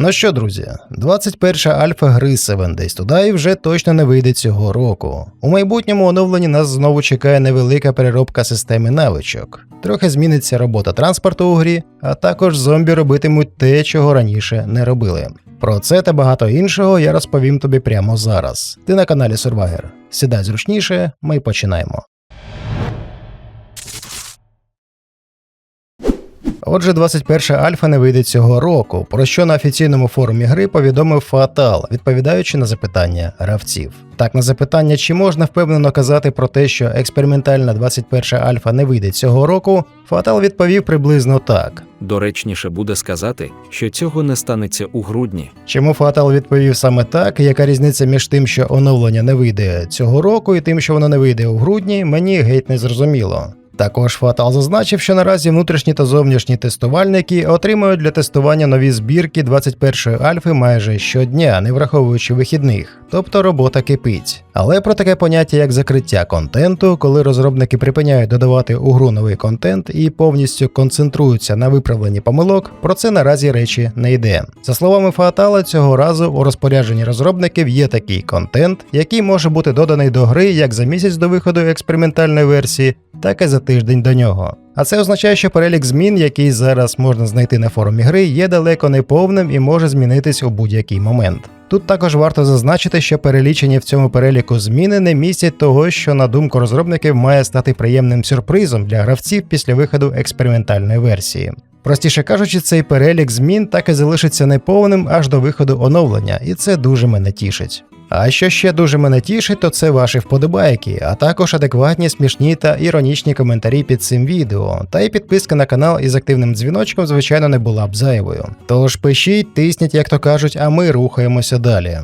Ну що, друзі, 21 альфа гри Seven Days to Die вже точно не вийде цього року. У майбутньому оновленні нас знову чекає невелика переробка системи навичок. Трохи зміниться робота транспорту у грі, а також зомбі робитимуть те, чого раніше не робили. Про це та багато іншого я розповім тобі прямо зараз. Ти на каналі Survivor. Сідай зручніше, ми починаємо. Отже, 21 альфа не вийде цього року, про що на офіційному форумі гри повідомив Фатал, відповідаючи на запитання гравців. Так, на запитання, чи можна впевнено казати про те, що експериментальна 21 альфа не вийде цього року, Фатал відповів приблизно так. Доречніше буде сказати, що цього не станеться у грудні. Чому Фатал відповів саме так? Яка різниця між тим, що оновлення не вийде цього року, і тим, що воно не вийде у грудні, мені геть не зрозуміло. Також Фатал зазначив, що наразі внутрішні та зовнішні тестувальники отримують для тестування нові збірки 21-ї альфи майже щодня, не враховуючи вихідних, тобто робота кипить. Але про таке поняття як закриття контенту, коли розробники припиняють додавати у гру новий контент і повністю концентруються на виправленні помилок, про це наразі речі не йде. За словами Фатала, цього разу у розпорядженні розробників є такий контент, який може бути доданий до гри як за місяць до виходу експериментальної версії, так і за тиждень до нього. А це означає, що перелік змін, який зараз можна знайти на форумі гри, є далеко не повним і може змінитись у будь-який момент. Тут також варто зазначити, що перелічені в цьому переліку зміни не містять того, що на думку розробників має стати приємним сюрпризом для гравців після виходу експериментальної версії. Простіше кажучи, цей перелік змін так і залишиться неповним аж до виходу оновлення, і це дуже мене тішить. А що ще дуже мене тішить, то це ваші вподобайки, а також адекватні, смішні та іронічні коментарі під цим відео. Та й підписка на канал із активним дзвіночком, звичайно, не була б зайвою. Тож пишіть, тисніть, як то кажуть, а ми рухаємося далі.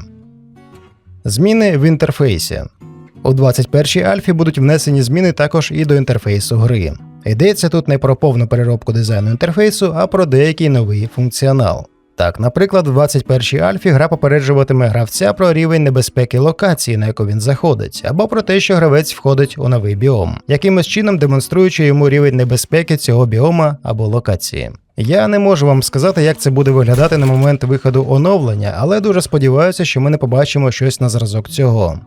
Зміни в інтерфейсі. У 21-й альфі будуть внесені зміни також і до інтерфейсу гри. Йдеться тут не про повну переробку дизайну інтерфейсу, а про деякий новий функціонал. Так, наприклад, в 21-й альфі гра попереджуватиме гравця про рівень небезпеки локації, на яку він заходить, або про те, що гравець входить у новий біом, якимось чином демонструючи йому рівень небезпеки цього біома або локації. Я не можу вам сказати, як це буде виглядати на момент виходу оновлення, але дуже сподіваюся, що ми не побачимо щось на зразок цього.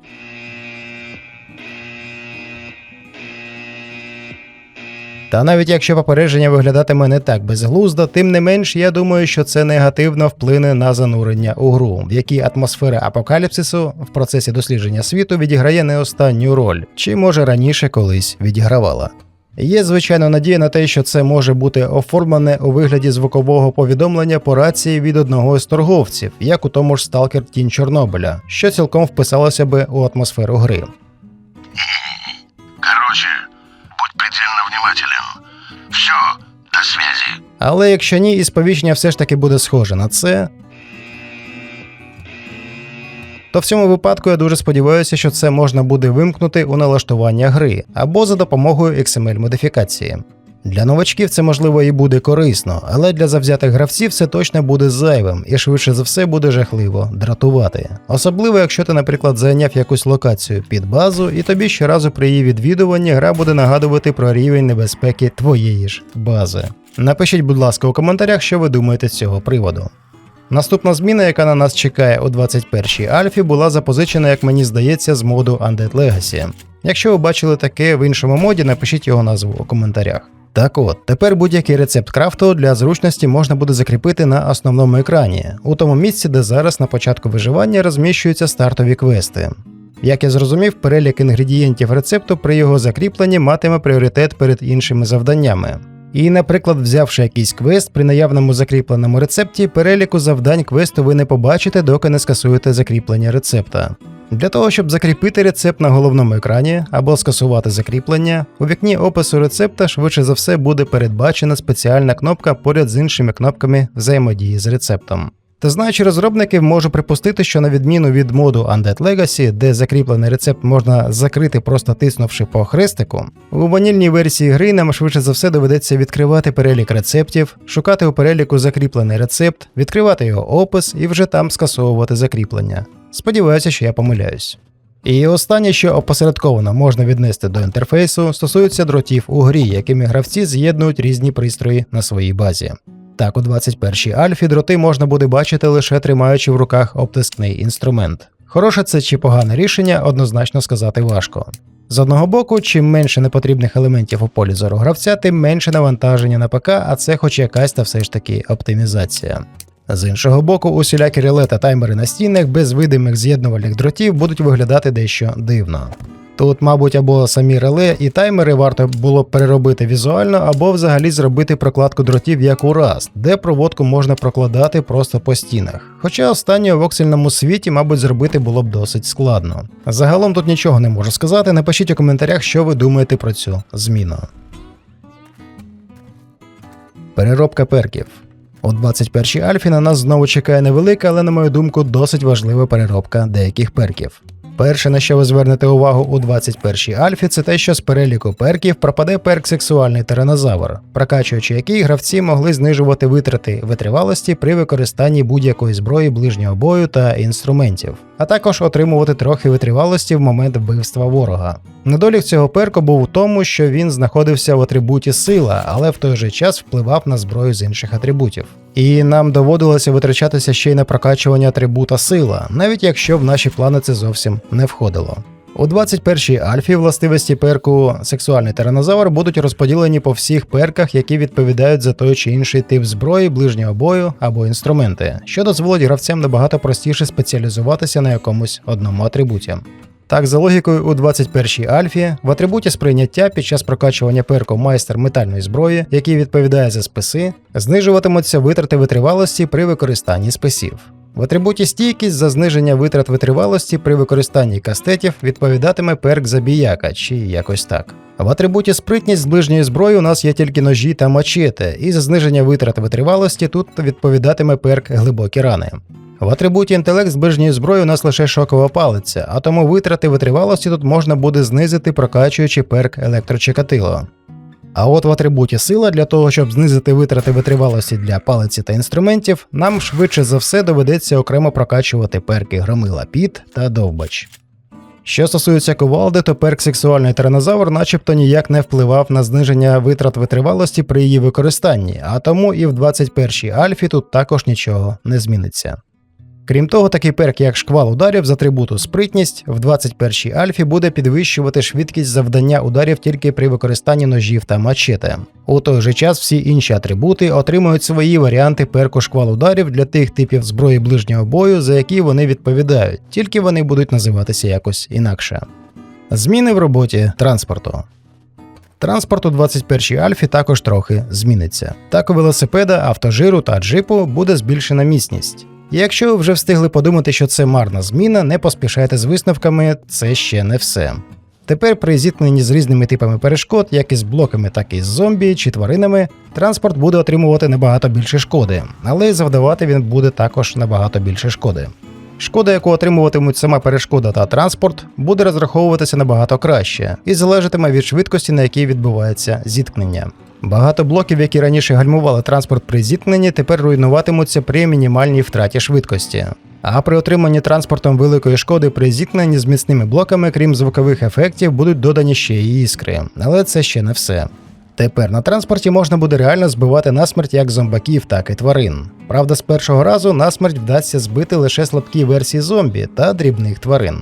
Та навіть якщо попередження виглядатиме не так безглуздо, тим не менш, я думаю, що це негативно вплине на занурення у гру, в якій атмосфера апокаліпсису в процесі дослідження світу відіграє не останню роль, чи може раніше колись відігравала. Є звичайно надія на те, що це може бути оформлене у вигляді звукового повідомлення по рації від одного з торговців, як у тому ж Stalker Тінь Чорнобиля, що цілком вписалося би у атмосферу гри. Короче, предельно. Все, до связи. Але якщо ні, і сповіщення все ж таки буде схоже на це. То в цьому випадку я дуже сподіваюся, що це можна буде вимкнути у налаштування гри або за допомогою XML-модифікації. Для новачків це можливо і буде корисно, але для завзятих гравців це точно буде зайвим і швидше за все буде жахливо дратувати. Особливо, якщо ти, наприклад, зайняв якусь локацію під базу, і тобі щоразу при її відвідуванні гра буде нагадувати про рівень небезпеки твоєї ж бази. Напишіть, будь ласка, у коментарях, що ви думаєте з цього приводу. Наступна зміна, яка на нас чекає у 21-й альфі, була запозичена, як мені здається, з моду Undead Legacy. Якщо ви бачили таке в іншому моді, напишіть його назву у коментарях. Так от, тепер будь-який рецепт крафту для зручності можна буде закріпити на основному екрані, у тому місці, де зараз на початку виживання розміщуються стартові квести. Як я зрозумів, перелік інгредієнтів рецепту при його закріпленні матиме пріоритет перед іншими завданнями. І, наприклад, взявши якийсь квест при наявному закріпленому рецепті, переліку завдань квесту ви не побачите, доки не скасуєте закріплення рецепта. Для того, щоб закріпити рецепт на головному екрані або скасувати закріплення, у вікні опису рецепта швидше за все буде передбачена спеціальна кнопка поряд з іншими кнопками взаємодії з рецептом. Та знаючи розробників, можу припустити, що на відміну від моду Undead Legacy, де закріплений рецепт можна закрити просто тиснувши по хрестику, у ванільній версії гри нам швидше за все доведеться відкривати перелік рецептів, шукати у переліку закріплений рецепт, відкривати його опис і вже там скасовувати закріплення. Сподіваюся, що я помиляюсь. І останнє, що опосередковано можна віднести до інтерфейсу, стосується дротів у грі, якими гравці з'єднують різні пристрої на своїй базі. Так, у 21-й альфі дроти можна буде бачити лише тримаючи в руках обтискний інструмент. Хороше це чи погане рішення, однозначно сказати важко. З одного боку, чим менше непотрібних елементів у полі зору гравця, тим менше навантаження на ПК, а це хоч якась та все ж таки оптимізація. З іншого боку, усілякі реле та таймери на стінах без видимих з'єднувальних дротів будуть виглядати дещо дивно. Тут, мабуть, або самі реле і таймери варто було б переробити візуально, або взагалі зробити прокладку дротів як у раз, де проводку можна прокладати просто по стінах. Хоча останнє в оксельному світі, мабуть, зробити було б досить складно. Загалом тут нічого не можу сказати. Напишіть у коментарях, що ви думаєте про цю зміну. Переробка перків. У 21-й альфі на нас знову чекає невелика, але, на мою думку, досить важлива переробка деяких перків. Перше, на що ви звернете увагу у 21-й альфі, це те, що з переліку перків пропаде перк сексуальний тиранозавр, прокачуючи який гравці могли знижувати витрати витривалості при використанні будь-якої зброї ближнього бою та інструментів, а також отримувати трохи витривалості в момент вбивства ворога. Недолік цього перку був у тому, що він знаходився в атрибуті сила, але в той же час впливав на зброю з інших атрибутів. І нам доводилося витрачатися ще й на прокачування атрибута сила, навіть якщо в наші плани це зовсім не входило. У 21-й альфі властивості перку сексуальний тиранозавр будуть розподілені по всіх перках, які відповідають за той чи інший тип зброї, ближнього бою або інструменти, що дозволить гравцям набагато простіше спеціалізуватися на якомусь одному атрибуті. Так, за логікою у 21-й альфі в атрибуті сприйняття під час прокачування перку майстер метальної зброї, який відповідає за списи, знижуватимуться витрати витривалості при використанні списів. В атрибуті стійкість за зниження витрат витривалості при використанні кастетів відповідатиме перк забіяка чи якось так. В атрибуті спритність з ближньої зброї у нас є тільки ножі та мачете, і за зниження витрат витривалості тут відповідатиме перк глибокі рани. В атрибуті інтелект з ближньої зброї у нас лише шокова палиця, а тому витрати витривалості тут можна буде знизити, прокачуючи перк електрочекатило. А от в атрибуті сила для того, щоб знизити витрати витривалості для палиці та інструментів, нам швидше за все доведеться окремо прокачувати перки громила піт та довбач. Що стосується кувалди, то перк сексуальний тиранозавр начебто ніяк не впливав на зниження витрат витривалості при її використанні, а тому і в 21-й альфі тут також нічого не зміниться. Крім того, такий перк, як шквал ударів з атрибуту спритність, в 21-й альфі буде підвищувати швидкість завдання ударів тільки при використанні ножів та мачете. У той же час всі інші атрибути отримують свої варіанти перку шквал ударів для тих типів зброї ближнього бою, за які вони відповідають, тільки вони будуть називатися якось інакше. Зміни в роботі транспорту. Транспорт у 21-й альфі також трохи зміниться. Так у велосипеда, автожиру та джипу буде збільшена міцність. Якщо ви вже встигли подумати, що це марна зміна, не поспішайте з висновками, це ще не все. Тепер при зіткненні з різними типами перешкод, як із блоками, так і з зомбі чи тваринами, транспорт буде отримувати набагато більше шкоди, але й завдавати він буде також набагато більше шкоди. Шкода, яку отримуватимуть сама перешкода та транспорт, буде розраховуватися набагато краще і залежатиме від швидкості, на якій відбувається зіткнення. Багато блоків, які раніше гальмували транспорт при зіткненні, тепер руйнуватимуться при мінімальній втраті швидкості. А при отриманні транспортом великої шкоди при зіткненні з міцними блоками, крім звукових ефектів, будуть додані ще й іскри. Але це ще не все. Тепер на транспорті можна буде реально збивати насмерть як зомбаків, так і тварин. Правда, з першого разу насмерть вдасться збити лише слабкі версії зомбі та дрібних тварин.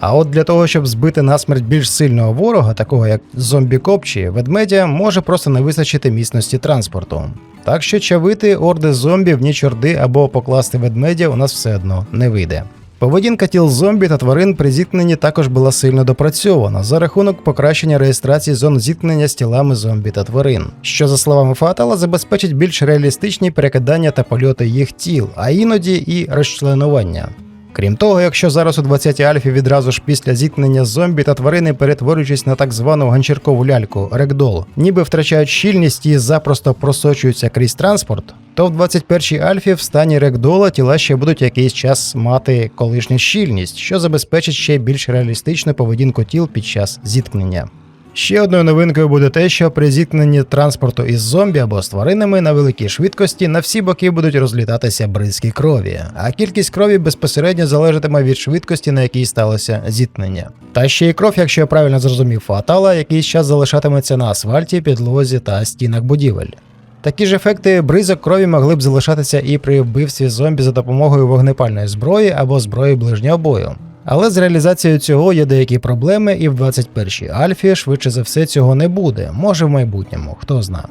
А от для того, щоб збити насмерть більш сильного ворога, такого як зомбі-коп чи ведмедя, може просто не вистачити міцності транспорту. Так що чавити орди зомбі в ніч або покласти ведмедя у нас все одно не вийде. Поведінка тіл зомбі та тварин при зіткненні також була сильно допрацьована за рахунок покращення реєстрації зон зіткнення з тілами зомбі та тварин, що, за словами Фатала, забезпечить більш реалістичні перекидання та польоти їх тіл, а іноді і розчленування. Крім того, якщо зараз у 20-й альфі відразу ж після зіткнення зомбі та тварини, перетворюючись на так звану ганчіркову ляльку рекдол, ніби втрачають щільність і запросто просочуються крізь транспорт, то в 21-й альфі в стані рекдола тіла ще будуть якийсь час мати колишню щільність, що забезпечить ще більш реалістичну поведінку тіл під час зіткнення. Ще одною новинкою буде те, що при зіткненні транспорту із зомбі або з тваринами на великій швидкості на всі боки будуть розлітатися бризки крові, а кількість крові безпосередньо залежатиме від швидкості, на якій сталося зіткнення. Та ще й кров, якщо я правильно зрозумів фатала, якийсь час залишатиметься на асфальті, підлозі та стінах будівель. Такі ж ефекти бризок крові могли б залишатися і при вбивстві зомбі за допомогою вогнепальної зброї або зброї ближнього бою. Але з реалізацією цього є деякі проблеми, і в 21-й Альфі швидше за все цього не буде, може в майбутньому, хто зна.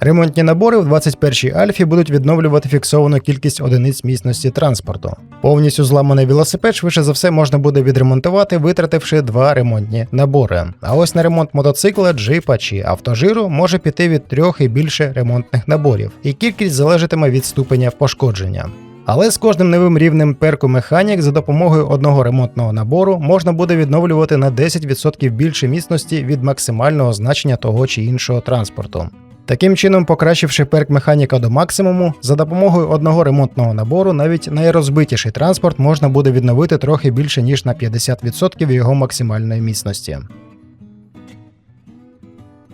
Ремонтні набори в 21-й Альфі будуть відновлювати фіксовану кількість одиниць міцності транспорту. Повністю зламаний велосипед швидше за все можна буде відремонтувати, витративши два ремонтні набори. А ось на ремонт мотоцикла, джипа чи автожиру може піти від трьох і більше ремонтних наборів, і кількість залежатиме від ступеня пошкодження. Але з кожним новим рівнем перку механік за допомогою одного ремонтного набору можна буде відновлювати на 10% більше міцності від максимального значення того чи іншого транспорту. Таким чином, покращивши перк механіка до максимуму, за допомогою одного ремонтного набору навіть найрозбитіший транспорт можна буде відновити трохи більше ніж на 50% його максимальної міцності.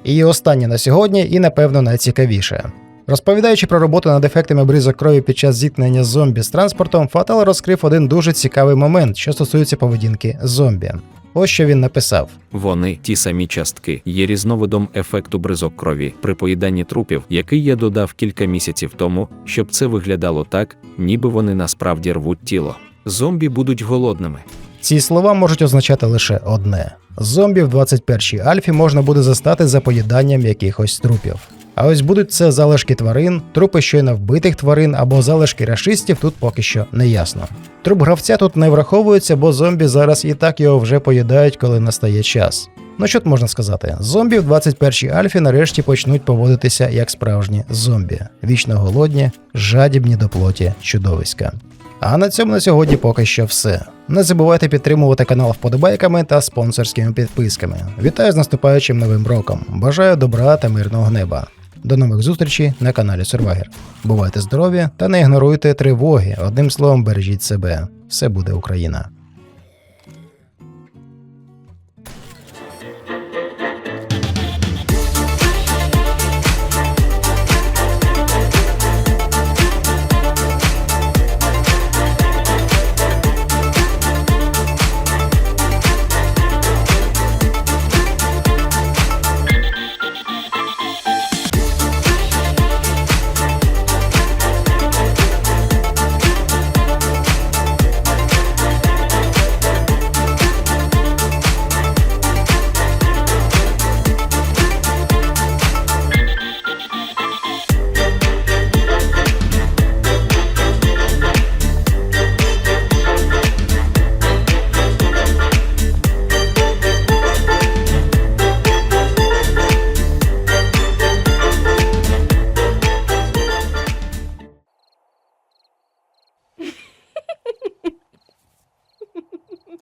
І останнє на сьогодні, і напевно найцікавіше. Розповідаючи про роботу над ефектами бризок крові під час зіткнення зомбі з транспортом, Фатал розкрив один дуже цікавий момент, що стосується поведінки зомбі. Ось що він написав. Вони, ті самі частки, є різновидом ефекту бризок крові при поїданні трупів, який я додав кілька місяців тому, щоб це виглядало так, ніби вони насправді рвуть тіло. Зомбі будуть голодними. Ці слова можуть означати лише одне: зомбі в 21-й альфі можна буде застати за поїданням якихось трупів. А ось будуть це залишки тварин, трупи щойно вбитих тварин або залишки рашистів тут поки що не ясно. Труп гравця тут не враховується, бо зомбі зараз і так його вже поїдають, коли настає час. Ну що тут можна сказати? Зомбі в 21-й альфі нарешті почнуть поводитися як справжні зомбі, вічно голодні, жадібні до плоті чудовиська. А на цьому на сьогодні поки що все. Не забувайте підтримувати канал вподобайками та спонсорськими підписками. Вітаю з наступаючим новим роком. Бажаю добра та мирного неба. До нових зустрічей на каналі Survivor. Бувайте здорові та не ігноруйте тривоги. Одним словом, бережіть себе. Все буде Україна.